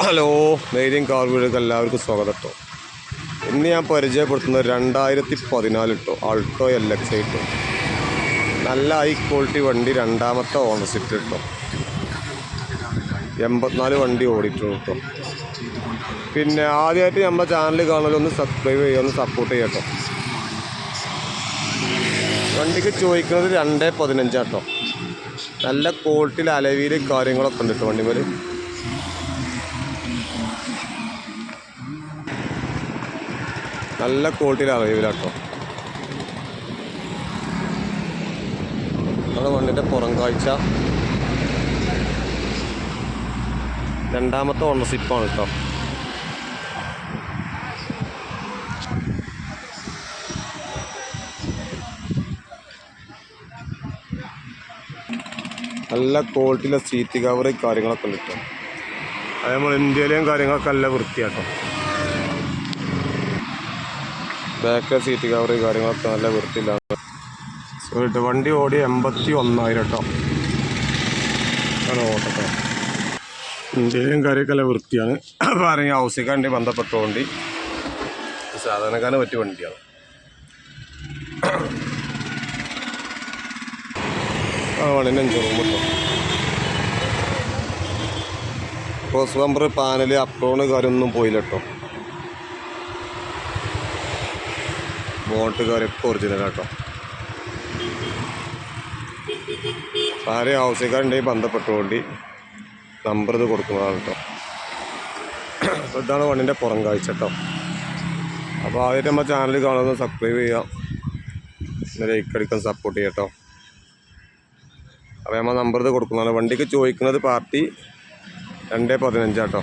Hello ധൈര്യം car വീടുകൾക്ക് എല്ലാവർക്കും സ്വാഗതം കേട്ടോ ഇന്ന് ഞാൻ പരിചയപ്പെടുത്തുന്നത് രണ്ടായിരത്തി പതിനാല് കേട്ടോ ആൾട്ടോ എൽ എക്സ് നല്ല ഹൈ ക്വാളിറ്റി വണ്ടി രണ്ടാമത്തെ ഓണർഷിപ്പ് കേട്ടോ എൺപത്തിനാല് വണ്ടി ഓടിയിട്ടുണ്ട് കേട്ടോ പിന്നെ ആദ്യമായിട്ട് നമ്മുടെ ചാനൽ കാണലൊന്ന് സബ്സ്ക്രൈബ് ചെയ്യുക ഒന്ന് സപ്പോർട്ട് ചെയ്യാം കേട്ടോ വണ്ടിക്ക് ചോദിക്കുന്നത് രണ്ട് പതിനഞ്ചാട്ടോ നല്ല ക്വാളിറ്റിയിൽ അലവിയിൽ കാര്യങ്ങളൊക്കെ ഉണ്ട് കേട്ടോ വണ്ടിമേൽ നല്ല ക്വാളിറ്റിയിൽ അലവിലാട്ടോ നമ്മുടെ വണ്ടിന്റെ പുറം കാഴ്ച. രണ്ടാമത്തെ ഓണർഷിപ്പാണ് കേട്ടോ. നല്ല ക്വാളിറ്റിയിലെ സീറ്റ് കവറ് കാര്യങ്ങളൊക്കെ ഉണ്ട് കേട്ടോ. അത് നമ്മൾ ഇന്ത്യയിലെയും കാര്യങ്ങളൊക്കെ നല്ല വൃത്തിയാട്ടോ. ബാക്ക് സീറ്റ് കവർ കാര്യങ്ങളൊക്കെ നല്ല വൃത്തിയിലാണ് വണ്ടി ഓടി എൺപത്തി ഒന്നായിരം കേട്ടോ ആണ് ഓട്ടട്ടോ ഇന്ത്യയിലെയും കാര്യമൊക്കെ നല്ല വൃത്തിയാണ്. അപ്പോൾ ആരെങ്കിലും ഹൗസിക്കാണ്ടി ബന്ധപ്പെട്ട വണ്ടി. സാധാരണക്കാരന് പറ്റിയ വണ്ടിയാണ്. ആ വണ്ടിന്റെ അഞ്ച് റൂം കേട്ടോ ക്രോസ് ബമ്പർ പാനൽ അപ്രോണ് കാര്യമൊന്നും പോയില്ല കേട്ടോ ബോട്ട് കാര്യമൊക്കെ ഒറിജിനൽ കേട്ടോ ആരെയും ആവശ്യക്കാരുണ്ടെങ്കിൽ ബന്ധപ്പെട്ടുകൊണ്ട് നമ്പർ ഇത് കൊടുക്കുന്നതാണ് കേട്ടോ അപ്പോൾ ഇതാണ് വണ്ടിന്റെ പുറം കാഴ്ച കേട്ടോ അപ്പോൾ ആദ്യമായിട്ട് നമ്മുടെ ചാനൽ കാണുന്നത് സബ്സ്ക്രൈബ് ചെയ്യാം ലൈക്ക് അടിക്കാൻ സപ്പോർട്ട് ചെയ്യാം കേട്ടോ അപ്പോൾ നമ്മൾ നമ്പർ ഇത് കൊടുക്കുന്നതാണ്. വണ്ടിക്ക് ചോദിക്കുന്നത് പാർട്ടി രണ്ട് പതിനഞ്ചാട്ടോ.